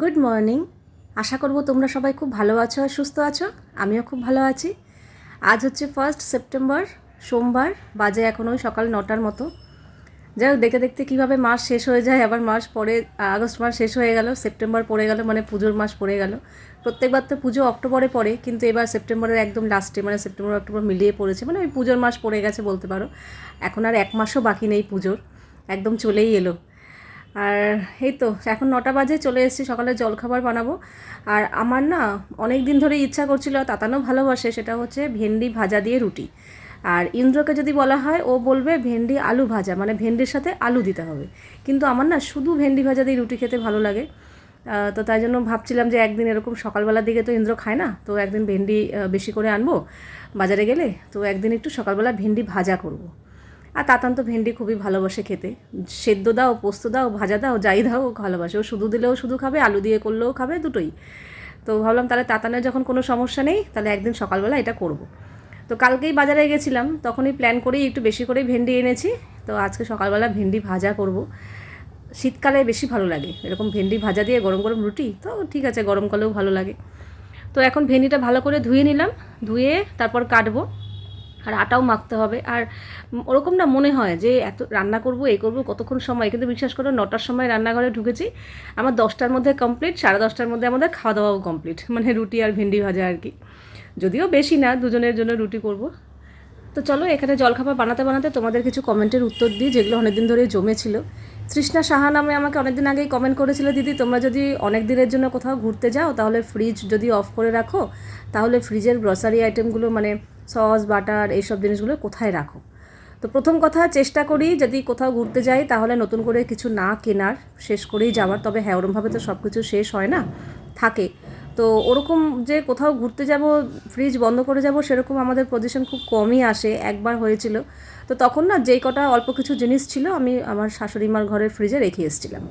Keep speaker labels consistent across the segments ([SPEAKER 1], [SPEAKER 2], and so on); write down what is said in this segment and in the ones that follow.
[SPEAKER 1] Good morning আশা করব তোমরা সবাই খুব ভালো আছো আর সুস্থ আছো। আমিও খুব ভালো আছি। আজ হচ্ছে ফার্স্ট সেপ্টেম্বর সোমবার, বাজে এখন ওই সকাল নটার মতো। যাই হোক, দেখতে দেখতে কীভাবে মাস শেষ হয়ে যায়, আবার মাস পরে, আগস্ট মাস শেষ হয়ে গেল সেপ্টেম্বর পড়ে গেল মানে পুজোর মাস পড়ে গেল। প্রত্যেকবার তো পুজো অক্টোবরে পড়ে, কিন্তু এবার সেপ্টেম্বরের একদম লাস্টে মানে সেপ্টেম্বর অক্টোবর মিলিয়ে পড়েছে মানে ওই পুজোর মাস পড়ে গেছে বলতে পারো। এখন আর এক মাসও বাকি নেই পুজোর, একদম চলেই এলো। আর এই তো, এখন নটা বাজে, চলে এসেছি, সকালে জলখাবার বানাবো। আর আমার না অনেক দিন ধরে ইচ্ছা করছিল তাতানো ভালোবাসে, সেটা হচ্ছে ভেন্ডি ভাজা দিয়ে রুটি। আর ইন্দ্রকে যদি বলা হয়, ও বলবে ভেন্ডি আলু ভাজা মানে ভেন্ডির সাথে আলু দিতে হবে। কিন্তু আমার না শুধু ভেন্ডি ভাজা দিয়ে রুটি খেতে ভালো লাগে। তো তাই জন্য ভাবছিলাম যে একদিন এরকম সকালবেলার দিকে তো ইন্দ্র খায় না, তো একদিন ভেন্ডি বেশি করে আনব বাজারে গেলে। তো একদিন একটু সকালবেলা ভেন্ডি ভাজা করব। আর তাতান তো ভেন্ডি খুবই ভালোবাসে খেতে। সেদ্ধ দাও, পোস্ত দাও, ভাজা দাও, যাই দাও ভালোবাসে। ও শুধু দিলেও শুধু খাবে, আলু দিয়ে করলেও খাবে, দুটোই। তো ভাবলাম তাহলে তাতানের যখন কোনো সমস্যা নেই, তাহলে একদিন সকালবেলা এটা করব। তো কালকেই বাজারে গেছিলাম, তখনই প্ল্যান করেই একটু বেশি করে ভেন্ডি এনেছি। তো আজকে সকালবেলা ভেন্ডি ভাজা করব। শীতকালে বেশি ভালো লাগে। এরকম ভেন্ডি ভাজা দিয়ে গরম গরম রুটি, তো ঠিক আছে গরমকালেও ভালো লাগে। তো এখন ভেন্ডিটা ভালো করে ধুয়ে নিলাম, ধুয়ে তারপর কাটবো। আর আটাও মাখতে হবে। আর ওরকম না মনে হয় যে এত রান্না করব, এই করব, কতক্ষণ সময়? কিন্তু বিশ্বাস করো, নটার সময় রান্নাঘরে ঢুকেছি। আমার দশটার মধ্যে কমপ্লিট সাড়ে দশটার মধ্যে আমাদের খাওয়া দাওয়াও কমপ্লিট মানে রুটি আর ভেন্ডি ভাজা আর কি। যদিও বেশি না, দুজনের জন্য রুটি করব। তো চলো, এখানে জলখাবার বানাতে বানাতে তোমাদের কিছু কমেন্টের উত্তর দিই, যেগুলো অনেকদিন ধরে জমেছিল। তৃষ্ণা সাহা নামে আমাকে অনেকদিন আগেই কমেন্ট করেছিল, দিদি, তোমরা যদি অনেক দিনের জন্য কোথাও ঘুরতে যাও, তাহলে ফ্রিজ যদি অফ করে রাখো, তাহলে ফ্রিজের গ্রসারি আইটেমগুলো মানে সস, বাটার এইসব জিনিসগুলো কোথায় রাখো? তো প্রথম কথা, চেষ্টা করি যদি কোথাও ঘুরতে যাই, তাহলে নতুন করে কিছু না কেনার, শেষ করেই যাওয়ার। তবে হ্যাঁ ওরমভাবে তো সব কিছু শেষ হয় না, থাকে। তো ওরকম যে কোথাও ঘুরতে যাব ফ্রিজ বন্ধ করে যাব, সেরকম আমাদের পজিশন খুব কমই আসে। একবার হয়েছিল। তো তখন না, যেই কটা অল্প কিছু জিনিস ছিল, আমি আমার শাশুড়ি মার ঘরের ফ্রিজে রেখে এসেছিলাম।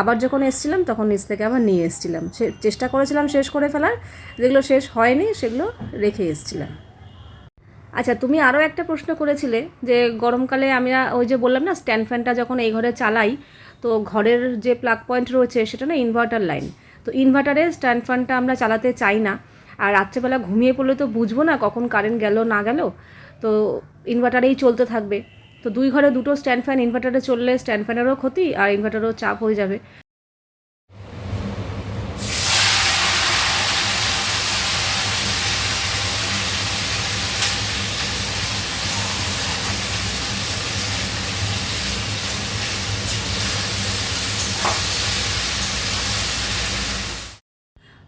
[SPEAKER 1] আবার যখন এসেছিলাম, তখন নিচ থেকে আবার নিয়ে এসেছিলাম। চেষ্টা করেছিলাম শেষ করে ফেলার, যেগুলো শেষ হয়নি, সেগুলো রেখে এসেছিলাম। আচ্ছা তুমি আরও একটা প্রশ্ন করেছিলে যে গরমকালে আমি ওই যে বললাম না স্ট্যান্ড ফ্যানটা যখন এই ঘরে চালাই, তো ঘরের যে প্লাগ পয়েন্ট রয়েছে সেটা না ইনভার্টার লাইন তো ইনভার্টারে স্ট্যান্ড ফ্যানটা আমরা চালাতে চাই না। আর রাত্রেবেলা ঘুমিয়ে পড়লে তো বুঝব না কখন কারেন্ট গেল, না গেল। তো ইনভার্টারেই চলতে থাকবে। তো দুই ঘরে দুটো স্ট্যান্ড ফ্যান ইনভার্টারে চললে স্ট্যান্ড ফ্যানেরও ক্ষতি, আর ইনভার্টারও চাপ হয়ে যাবে।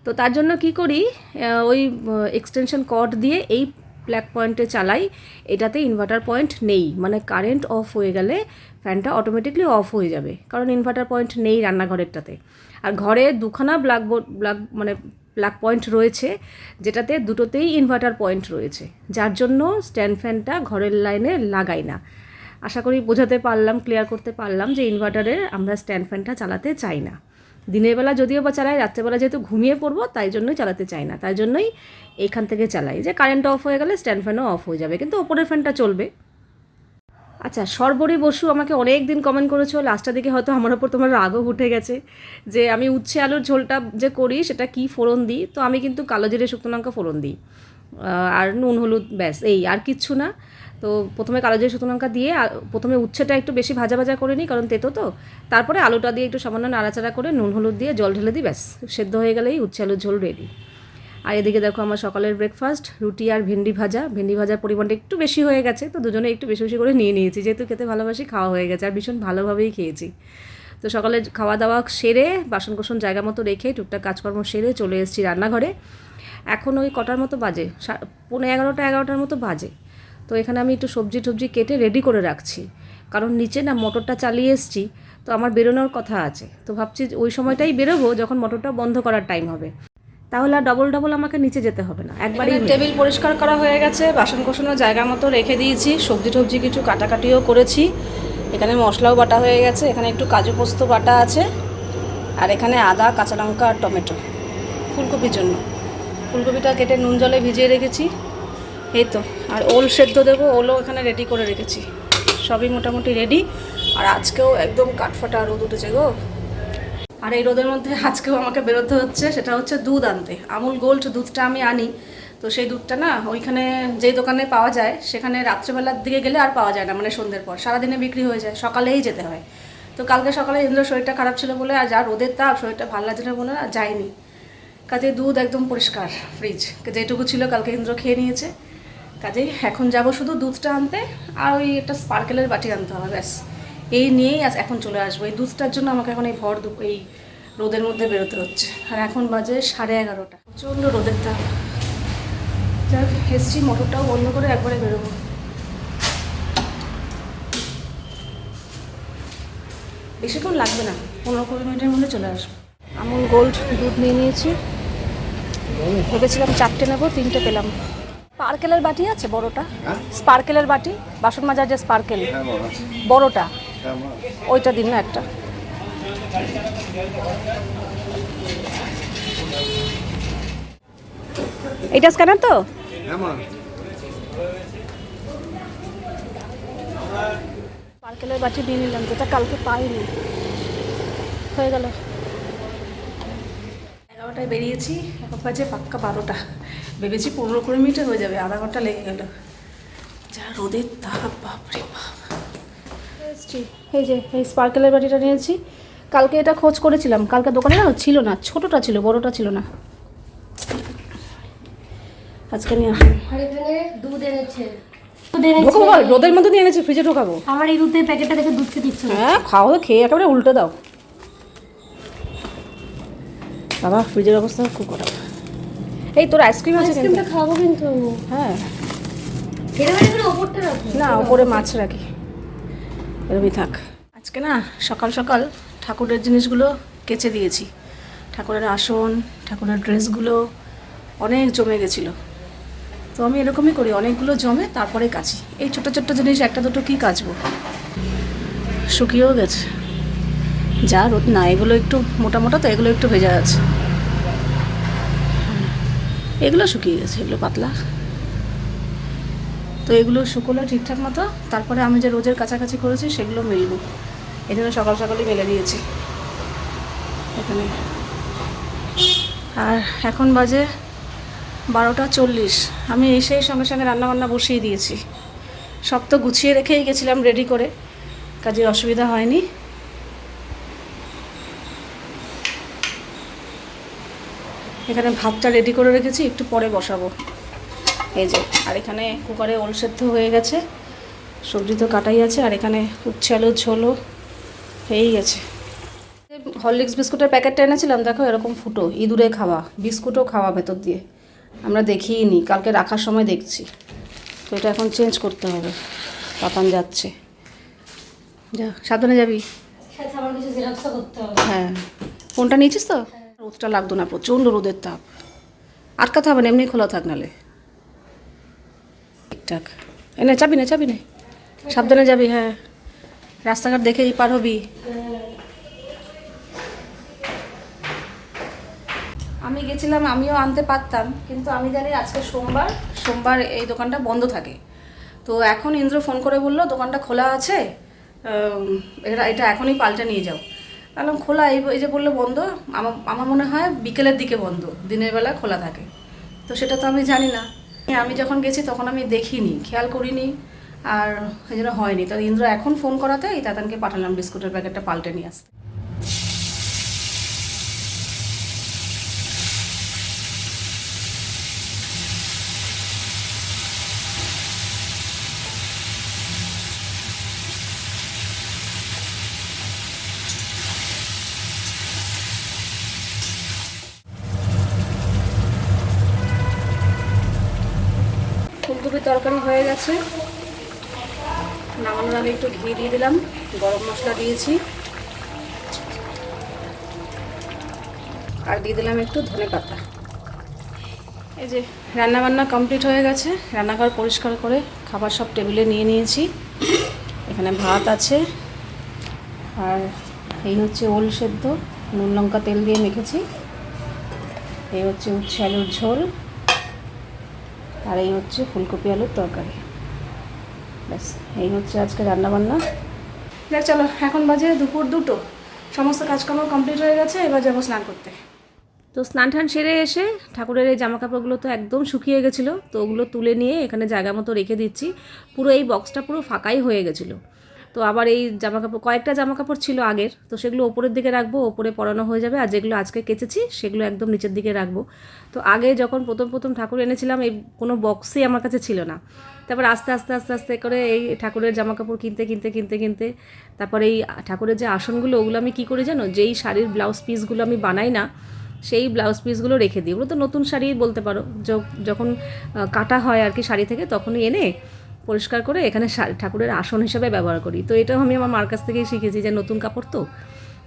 [SPEAKER 1] তো তার জন্য কি করি ওই এক্সটেনশন কর্ড দিয়ে এই প্ল্যাক পয়েন্টে চালাই, এটাতে ইনভার্টার পয়েন্ট নেই। মানে কারেন্ট অফ হয়ে গেলে ফ্যানটা অটোমেটিকলি অফ হয়ে যাবে। কারণ ইনভার্টার পয়েন্ট নেই রান্নাঘরেরটাতে। আর ঘরে দুখানা ব্ল্যাকবোর্ড ব্ল্যাক মানে প্লাগ পয়েন্ট রয়েছে, যেটাতে দুটোতেই ইনভার্টার পয়েন্ট রয়েছে। যার জন্য স্ট্যান্ড ফ্যানটা ঘরের লাইনে লাগাই না। আশা করি বোঝাতে পারলাম ক্লিয়ার করতে পারলাম যে ইনভার্টারের আমরা স্ট্যান্ড ফ্যানটা চালাতে চাই না। দিনের বেলা যদিও বা চালাই রাত্রেবেলা যেহেতু ঘুমিয়ে পড়ব, তাই জন্যই চালাতে চাই না। তাই জন্যই এখান থেকে চালাই। যে কারেন্ট অফ হয়ে গেলে স্ট্যান্ড ফ্যানও অফ হয়ে যাবে, কিন্তু ওপরের ফ্যানটা চলবে। আচ্ছা সর্বরী বসু আমাকে অনেক দিন কমেন্ট করেছ লাস্টের দিকে হয়তো আমার ওপর তোমার রাগও উঠে গেছে, যে আমি উচ্ছে আলুর ঝোলটা যে করি, সেটা কি ফোড়ন দিই? তো আমি কিন্তু কালো জিরে শুকনো লঙ্কা ফোড়ন দিই। আর নুন, হলুদ, ব্যাস, এই, আর কিচ্ছু না। তো প্রথমে কালো জিরে শুকনো লঙ্কা দিয়ে প্রথমে উচ্ছেটা একটু বেশি ভাজা ভাজা করে নিই, কারণ তেতো তো। তারপরে আলুটা দিয়ে একটু সামান্য নাড়াচাড়া করে নুন হলুদ দিয়ে জল ঢেলে দিই, ব্যাস, সেদ্ধ হয়ে গেলেই উচ্ছে আলুর ঝোল রেডি আর এদিকে দেখো আমার সকালের ব্রেকফাস্ট রুটি আর ভেন্ডি ভাজা। ভেন্ডি ভাজার পরিমাণটা একটু বেশি হয়ে গেছে, তো দুজনে একটু বেশি বেশি করে নিয়ে নিয়েছি। যেহেতু খেতে ভালোবাসি, খাওয়া হয়ে গেছে, আর ভীষণ ভালোভাবেই খেয়েছি। তো সকালে খাওয়া দাওয়া সেরে বাসন কোসন জায়গা মতো রেখে টুকটাক কাজকর্ম সেরে চলে এসেছি রান্নাঘরে। এখন ওই কটার মতো বাজে? পৌনে এগারোটা, এগারোটার মতো বাজে। তো এখানে আমি একটু সবজি টবজি কেটে রেডি করে রাখছি। কারণ নিচে না মোটরটা চালিয়ে এসেছি তো আমার বেরোনোর কথা আছে। তো ভাবছি ওই সময়টাই বেরোবো যখন মোটরটা বন্ধ করার টাইম হবে। তাহলে আর ডবল ডবল আমাকে নিচে যেতে হবে না একবারই টেবিল পরিষ্কার করা হয়ে গেছে বাসন কোসনও জায়গা মতো রেখে দিয়েছি সবজি টবজি কিছু কাটাকাটিও করেছি। এখানে মশলাও বাটা হয়ে গেছে এখানে একটু কাজু পোস্ত বাটা আছে আর এখানে আদা কাঁচা লঙ্কা আর টমেটো ফুলকপির জন্য। ফুলকপিটা কেটে নুন জলে ভিজিয়ে রেখেছি। এই তো, আর ওল সেদ্ধ দেবো, ওলও এখানে রেডি করে রেখেছি। সবই মোটামুটি রেডি আর আজকেও একদম কাঠফাটা রোদ উঠেছে গো।
[SPEAKER 2] আর এই রোদের মধ্যে আজকেও আমাকে বেরোতে হচ্ছে, সেটা হচ্ছে দুধ আনতে। আমুল গোল্ড দুধটা আমি আনি, তো সেই দুধটা না ওইখানে যেই দোকানে পাওয়া যায়, সেখানে রাত্রেবেলার দিকে গেলে আর পাওয়া যায় না মানে সন্ধ্যের পর। সারাদিনে বিক্রি হয়ে যায়, সকালেই যেতে হয়। তো কালকে সকালে ইন্দ্র শরীরটা খারাপ ছিল বলে আর যা রোদের তাপ, শরীরটা ভালো লাগছে না বলে আর যায়নি। কাজে দুধ একদম পরিষ্কার ফ্রিজ যেটুকু ছিল কালকে ইন্দ্র খেয়ে নিয়েছে। কাজেই এখন যাব শুধু দুধটা আনতে আর ওই একটা স্পার্কেলের বাটি আনতে হবে, ব্যাস। এই নিয়েই আজ এখন চলে আসব। এই দুধটার জন্য আমাকে এখন এই ভর এই রোদের মধ্যে বেরোতে হচ্ছে। আর এখন বাজে সাড়ে এগারোটা। প্রচণ্ড রোদের তাপ। যাক, এসছি, মোটরটাও বন্ধ করে একবারে বেরোবো। বেশিক্ষণ লাগবে না, পনেরো কুড়ি মিনিটের মধ্যে চলে আসব। আমুল গোল্ড দুধ নিয়ে নিয়েছি। ভেবেছিলাম চারটে নেব, তিনটে পেলাম। স্পার্কেলের বাটি আছে বড়টা? স্পার্কেলের বাটি? বাসন মাজার যে স্পার্কেল বড়টা? ওইটা দিন না একটা। এটা স্ক্যানার তো? স্পার্কেলের বাটি দিয়ে নিলাম যেটা কালকে পাইনি। হয়ে গেল। এগারোটায় বেরিয়েছি এখন বাজে পাক্কা বারোটা। ভেবেছি পনেরো কুড়ি মিনিটে হয়ে যাবে আধা ঘণ্টা লেগে গেল। যা রোদের তাপ বাপরে বাপ। এই যে এই স্পার্কেলের বাটিটা নিয়েছি। কালকে এটা খোঁজ করেছিলাম। কালকে দোকানে না ছিল না ছোটোটা ছিল বড়টা ছিল না। আজকে নিয়ে
[SPEAKER 3] আর এখানে দুধ এনেছে।
[SPEAKER 2] রোদের মধ্যে নিয়ে এনেছি ফ্রিজে ঢোকাবো।
[SPEAKER 3] আমার এই দুধের প্যাকেটটা দেখে দুধ খেতে ইচ্ছে।
[SPEAKER 2] হ্যাঁ খাও তো খেয়ে একেবারে উল্টে দাও। বাবা ফ্রিজের অবস্থা খুব খারাপ। এই তোর আইসক্রিম আছে কিন্তু।
[SPEAKER 3] আইসক্রিমটা খাব কিন্তু।
[SPEAKER 2] হ্যাঁ। না ওপরে মাছ রাখি। এরমই থাক। আজকে না সকাল সকাল ঠাকুরের জিনিসগুলো কেচে দিয়েছি। ঠাকুরের আসন ঠাকুরের ড্রেসগুলো অনেক জমে গেছিল। তো আমি এরকমই করি অনেকগুলো জমে তারপরে কাচি। এই ছোটো ছোট্ট জিনিস একটা দুটো কী কাচবো? শুকিয়েও গেছে। যা রোদ না এগুলো একটু মোটা মোটা তো এগুলো একটু ভেজা আছে। এগুলো শুকিয়ে গেছে, এগুলো পাতলা। তো এগুলো শুকোলো ঠিকঠাক মতো, তারপরে আমি যে রোজের কাছাকাছি করেছি সেগুলো মেলবো। এই জন্য সকাল সকালই মেলে দিয়েছি। এখানে। আর এখন বাজে বারোটা চল্লিশ। আমি এসেই সঙ্গে সঙ্গে রান্নাবান্না বসিয়ে দিয়েছি। সব তো গুছিয়ে রেখেই গেছিলাম রেডি করে, কাজে অসুবিধা হয়নি। এখানে ভাতটা রেডি করে রেখেছি একটু পরে বসাবো। এই যে আর এখানে কুকারে ওল সেদ্ধ হয়ে গেছে সবজি তো কাটাই আছে আর এখানে উচ্ছে আলুর ঝোলও হয়েই গেছে। হরলিক্স বিস্কুটের প্যাকেটটা এনেছিলাম দেখো এরকম ফুটো ইঁদুরে খাওয়া বিস্কুটও খাওয়া ভেতর দিয়ে। আমরা দেখিই নি কালকে রাখার সময় দেখছি। তো এটা এখন চেঞ্জ করতে হবে পাপান যাচ্ছে। যা সাবধানে যাবি। হ্যাঁ। ফোনটা নিয়েছিস তো? রোদটা লাগতো না, প্রচণ্ড রোদের তাপ। আটকাতে হবে না, এমনি খোলা থাক নালে। ঠিকঠাক। এনে চাবি না, চাবি নে। সাবধানে যাবি হ্যাঁ। রাস্তাঘাট দেখেই পার হবি। আমি গেছিলাম, আমিও আনতে পারতাম, কিন্তু আমি জানি আজকে সোমবার সোমবার এই দোকানটা বন্ধ থাকে। তো এখন ইন্দ্র ফোন করে বলল, দোকানটা খোলা আছে এটা এটা এখনই পাল্টে নিয়ে যাও। বললাম খোলা, এই এই যে বলল বন্ধ, আমার আমার মনে হয় বিকেলের দিকে বন্ধ, দিনের বেলা খোলা থাকে। তো সেটা তো আমি জানি না। আমি যখন গেছি তখন আমি দেখিনি, খেয়াল করিনি, আর এই জন্য হয়নি। তো ইন্দ্র এখন ফোন করাতে, এই তাতানকে পাঠালাম, বিস্কুটের প্যাকেটটা পাল্টে নিয়ে আসতে। ফুলকপির তরকারি হয়ে গেছে। নামানোর আগে একটু ঘি দিয়ে দিলাম, গরম মশলা দিয়েছি। আর দিয়ে দিলাম একটু ধনে পাতা। এই যে রান্নাবান্না কমপ্লিট হয়ে গেছে, রান্নাঘর পরিষ্কার করে খাবার সব টেবিলে নিয়ে নিয়েছি। এখানে ভাত আছে, আর এই হচ্ছে ওল সেদ্ধ, নুন লঙ্কা তেল দিয়ে মেখেছি। এই হচ্ছে উচ্ছে আলুর ঝোল। আর এই হচ্ছে ফুলকপি আলুর তরকারি। ব্যাস এই হচ্ছে আজকে রান্নাবান্না। দেখ চলো এখন বাজে দুপুর দুটো।
[SPEAKER 1] সমস্ত কাজকর্ম কমপ্লিট হয়ে গেছে এবার যাব স্নান করতে। তো স্নান টান সেরে এসে ঠাকুরের এই জামা কাপড়গুলো তো একদম শুকিয়ে গেছিল তো ওগুলো তুলে নিয়ে এখানে জায়গা মতো রেখে দিচ্ছি। পুরো এই বক্সটা পুরো ফাঁকাই হয়ে গেছিল। তো আবার এই জামা কাপড় কয়েকটা জামা কাপড় ছিল আগের, তো সেগুলো ওপরের দিকে রাখব, ওপরে পরানো হয়ে যাবে, আর যেগুলো আজকে কেচেছি সেগুলো একদম নিচের দিকে রাখব। তো আগে যখন প্রথম প্রথম ঠাকুর এনেছিলাম, এই কোনো বক্সই আমার কাছে ছিল না। তারপর আস্তে আস্তে আস্তে আস্তে করে এই ঠাকুরের জামা কাপড় কিনতে কিনতে কিনতে কিনতে, তারপর এই ঠাকুরের যে আসনগুলো, ওগুলো আমি কী করি জানো? যেই শাড়ির ব্লাউজ পিসগুলো আমি বানাই না, সেই ব্লাউজ পিসগুলো রেখে দিই। ওগুলো তো নতুন শাড়ি বলতে পারো। যখন কাটা হয় আর কি শাড়ি থেকে, তখনই এনে পরিষ্কার করে এখানে ঠাকুরের আসন হিসেবে ব্যবহার করি। তো এটাও আমি আমার মার কাছ থেকেই শিখেছি যে নতুন কাপড় তো।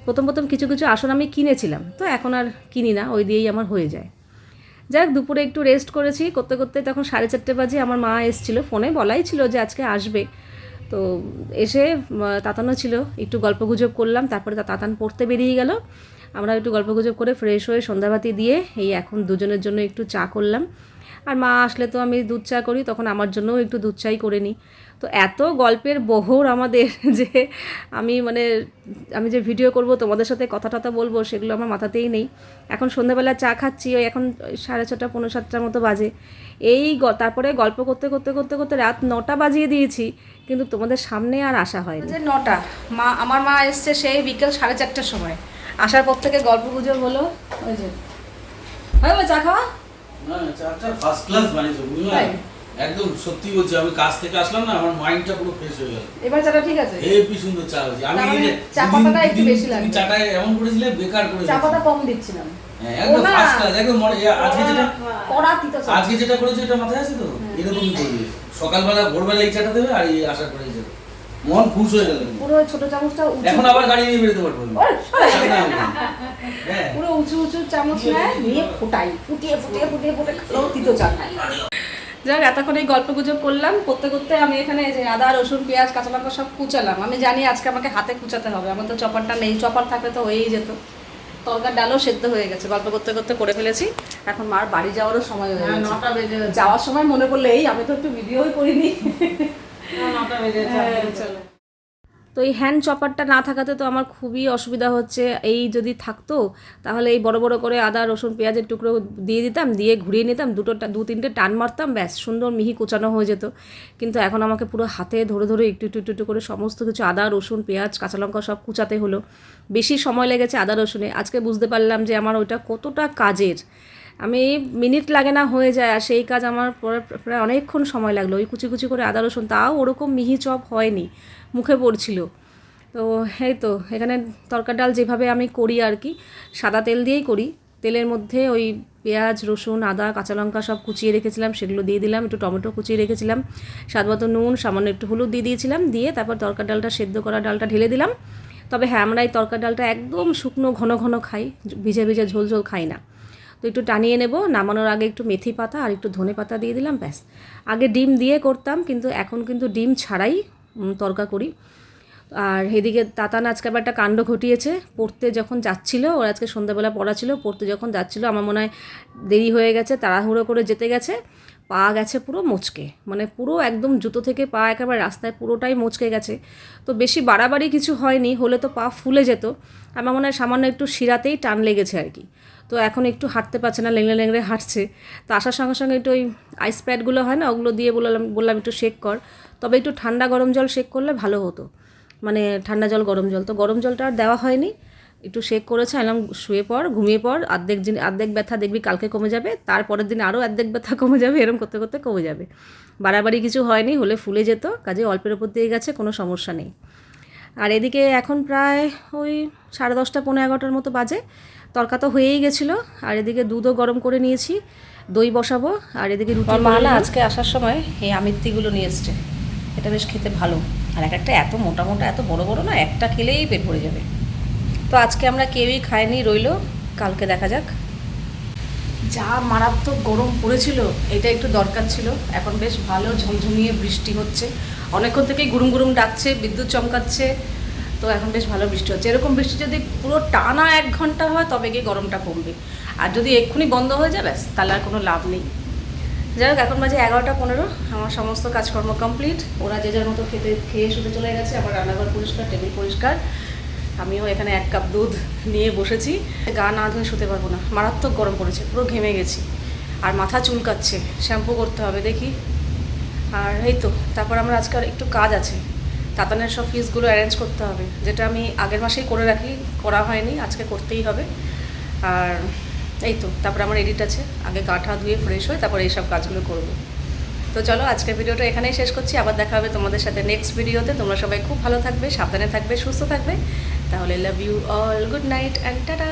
[SPEAKER 1] প্রথম প্রথম কিছু কিছু আসন আমি কিনেছিলাম, তো এখন আর কিনি না, ওই দিয়েই আমার হয়ে যায়। যাক, দুপুরে একটু রেস্ট করেছি। করতে করতে তখন সাড়ে চারটে বাজে আমার মা এসেছিল। ফোনে বলাই ছিল যে আজকে আসবে। তো এসে তাতানো ছিল। একটু গল্পগুজব করলাম, তারপরে তাতান পড়তে বেরিয়ে গেল। আমরা একটু গল্পগুজব করে ফ্রেশ হয়ে সন্ধ্যাবাতি দিয়ে এই এখন দুজনের জন্য একটু চা করলাম। আর মা আসলে তো আমি দুধ চা করি, তখন আমার জন্যও একটু দুধ চাই করে নিই। তো এত গল্পের বহর আমাদের যে আমি মানে আমি যে ভিডিও করব, তোমাদের সাথে কথা টথা বলব, সেগুলো আমার মাথাতেই নেই। এখন সন্ধ্যাবেলা চা খাচ্ছি, ওই এখন সাড়ে ছটা পনেরো সাতটার মতো বাজে। এই তারপরে গল্প করতে করতে করতে করতে রাত নটা বাজিয়ে দিয়েছি, কিন্তু তোমাদের সামনে আর আসা হয় যে নটা। মা, আমার মা এসছে সেই বিকেল সাড়ে চারটার সময়। আসার পর থেকে গল্প গুজব হলো, ওই যে। হয় চা খাওয়া?
[SPEAKER 4] ফার্স্ট ক্লাস বানিয়েছো বুঝলে? একদম সত্যি বলছি আমি কাজ থেকে আসলাম না আমার মাইন্ডটা পুরো ফ্রেশ হয়ে গেল।
[SPEAKER 1] এবার চাটা ঠিক আছে?
[SPEAKER 4] হেবি সুন্দর চা হয়েছে। আমি
[SPEAKER 1] তার
[SPEAKER 4] এই
[SPEAKER 1] মানে
[SPEAKER 4] যে
[SPEAKER 1] চা পাতাটা একটু বেশি
[SPEAKER 4] তুমি চাটা এমন করেছিলে বেকার করে
[SPEAKER 1] চা পাতা কম দিচ্ছিলাম।
[SPEAKER 4] হ্যাঁ, একদম ফার্স্ট ক্লাস একদম মনে আজকে যেটা
[SPEAKER 1] কড়া তিতো
[SPEAKER 4] আজকে যেটা করেছ এটা মাথায় আছে তো? এরকমই করবে সকালবেলা ভোরবেলা এই চাটা দেবে আর এই আশা করে মন খুশ হয়ে গেল।
[SPEAKER 1] পুরো ছোট চামচটা
[SPEAKER 4] এখন আবার গাড়ি নিয়ে বেরোতে পারব। আসব। হ্যাঁ।
[SPEAKER 1] পুরো উঁচু উঁচু চামচ নেয় নিয়ে ফুটাই। ফুটিয়ে ফুটিয়ে ফুটিয়ে ফুটে খালো তিতো চা যাক এতক্ষণ এই গল্প গুজব করলাম। করতে করতে আমি এখানে এই যে আদা রসুন পেঁয়াজ কাঁচা লঙ্কা সব কুচালাম। আমি জানি আজকে আমাকে হাতে কুচাতে হবে। আমার তো চপারটা নেই। চপার থাকলে তো হয়েই যেত। তরকার ডালও সেদ্ধ হয়ে গেছে। গল্প করতে করতে করে ফেলেছি। এখন মার বাড়ি যাওয়ারও সময় হয়ে গেছে।
[SPEAKER 2] নটা বেজে
[SPEAKER 1] যাওয়ার সময় মনে পড়লে এই আমি তো একটু ভিডিওই করিনি। হ্যাঁ। তো এই হ্যান্ড চপারটা না থাকাতে তো আমার খুবই অসুবিধা হচ্ছে। এই যদি থাকতো তাহলে এই বড় বড় করে আদা রসুন পেঁয়াজের টুকরো দিয়ে দিতাম দিয়ে ঘুরিয়ে নিতাম দুটো দু তিনটে টান মারতাম ব্যাস সুন্দর মিহি কোচানো হয়ে যেত। কিন্তু এখন আমাকে পুরো হাতে ধরে ধরে একটু একটু একটু একটু করে সমস্ত কিছু আদা রসুন পেঁয়াজ কাঁচা লঙ্কা সব কুচাতে হলো। বেশি সময় লেগেছে আদা রসুনে। আজকে বুঝতে পারলাম যে আমার ওইটা কতটা কাজের। আমি মিনিট লাগে না হয়ে যায় আর সেই কাজ আমার পরে প্রায় অনেকক্ষণ সময় লাগল। ওই কুচি কুচি করে আদা, রসুন, তাও ওরকম মিহি চপ হয়নি, মুখে পড়ছিল। তো এই তো, এখানে তরকার ডাল যেভাবে আমি করি আর কি, সাদা তেল দিয়েই করি। তেলের মধ্যে ওই পেঁয়াজ, রসুন, আদা, কাঁচা লঙ্কা সব কুচিয়ে রেখেছিলাম, সেগুলো দিয়ে দিলাম, একটু টমেটো কুচিয়ে রেখেছিলাম, স্বাদ মতো নুন, সামান্য একটু হলুদ দিয়ে দিয়েছিলাম, দিয়ে তারপর তরকার ডালটা, সেদ্ধ করা ডালটা ঢেলে দিলাম। তবে হ্যাঁ আমরা এই তরকার ডালটা একদম শুকনো, ঘন ঘন খাই, ভিজে ভিজে ঝোল ঝোল খাই না। তো একটু টানিয়ে নেব, নামানোর আগে একটু মেথি পাতা আর একটু ধনে পাতা দিয়ে দিলাম, ব্যাস। আগে ডিম দিয়ে করতাম, কিন্তু এখন কিন্তু ডিম ছাড়াই তরকা করি। আর এদিকে তাতান আজকে আবার একটা কাণ্ড ঘটিয়েছে। পড়তে যখন যাচ্ছিল, ওর আজকে সন্ধ্যাবেলা পড়া ছিল, পড়তে যখন যাচ্ছিল, আমার মনে হয় দেরি হয়ে গেছে, তাড়াহুড়ো করে যেতে গেছে, পা গেছে পুরো মোচকে। মানে পুরো একদম জুতো থেকে পা একেবারে রাস্তায় পুরোটাই মোচকে গেছে। তো বেশি বাড়াবাড়ি কিছু হয়নি, হলে তো পা ফুলে যেত। আমার মনে হয় সামান্য একটু শিরাতেই টান লেগেছে আর কি। তো এখন একটু হাঁটতে পারছে না, লেংড়ে লেংড়ে হাঁটছে। তো আসার সঙ্গে সঙ্গে একটু ওই আইস প্যাডগুলো হয় না, ওগুলো দিয়ে বললাম বললাম একটু শেক কর। তবে একটু ঠান্ডা গরম জল শেক করলে ভালো হতো। মানে ঠান্ডা জল গরম জল। তো গরম জলটা আর দেওয়া হয়নি। একটু শেক করেছে আলাম শুয়ে পর ঘুমিয়ে পর অর্ধেক দিন অর্ধেক ব্যথা দেখবি কালকে কমে যাবে তারপরের দিন আরও অর্ধেক ব্যথা কমে যাবে এরকম করতে করতে কমে যাবে। বাড়াবাড়ি কিছু হয়নি হলে ফুলে যেত কাজে অল্পের ওপর দিয়ে গেছে কোনো সমস্যা নেই। আর এদিকে এখন প্রায় ওই সাড়ে দশটা পনেরো এগারোটার মতো বাজে। তরকা তো হয়েই গেছিল আর এদিকে দুধও গরম করে নিয়েছি দই বসাবো আর এদিকে রুটি মা না আজকে আসার সময় এই আমিত্তিগুলো নিয়ে এসছে এটা বেশ খেতে ভালো। আর এক একটা এত মোটা মোটা, এত বড় বড় না, একটা খেলেই পেট ভরে যাবে। তো আজকে আমরা কেউই খাইনি রইল, কালকে দেখা যাক। যা মারাত্মক গরম পড়েছিল, এটা একটু দরকার ছিল। এখন বেশ ভালো ঝমঝমিয়ে বৃষ্টি হচ্ছে। অনেকক্ষণ থেকেই গুরুম গুরুম ডাকছে, বিদ্যুৎ চমকাচ্ছে, তো এখন বেশ ভালো বৃষ্টি হচ্ছে। এরকম বৃষ্টি যদি পুরো টানা এক ঘণ্টা হয়, তবে গিয়ে গরমটা কমবে। আর যদি এক্ষুনি বন্ধ হয়ে ব্যাস, তাহলে আর কোনো লাভ নেই। যাই হোক, এখন বাজে এগারোটা পনেরো। আমার সমস্ত কাজকর্ম কমপ্লিট ওরা যে যার মতো খেতে, খেয়ে শুতে চলে গেছে আমার রান্নাঘর পরিষ্কার, টেবিল পরিষ্কার।
[SPEAKER 2] আমিও এখানে এক কাপ দুধ নিয়ে বসেছি। গা না ধুয়ে শুতে পারব না। মারাত্মক গরম পড়েছে, পুরো ঘেমে গেছি। আর মাথা চুলকাচ্ছে, শ্যাম্পু করতে হবে, দেখি। আর এই তো, তারপর আমার আজকাল একটু কাজ আছে। তাতানের সব ফিসগুলো অ্যারেঞ্জ করতে হবে। যেটা আমি আগের মাসেই করে রাখি, করা হয়নি, আজকে করতেই হবে। আর এই তো, তারপর আমার এডিট আছে। আগে কাঠা ধুয়ে ফ্রেশ হয়ে তারপর এইসব কাজগুলো করব। তো চলো, আজকের ভিডিওটা এখানেই শেষ করছি। আবার দেখা হবে তোমাদের সাথে নেক্সট ভিডিওতে তোমরা সবাই খুব ভালো থাকবে, সাবধানে থাকবে, সুস্থ থাকবে। তাহলে love you all good night and tata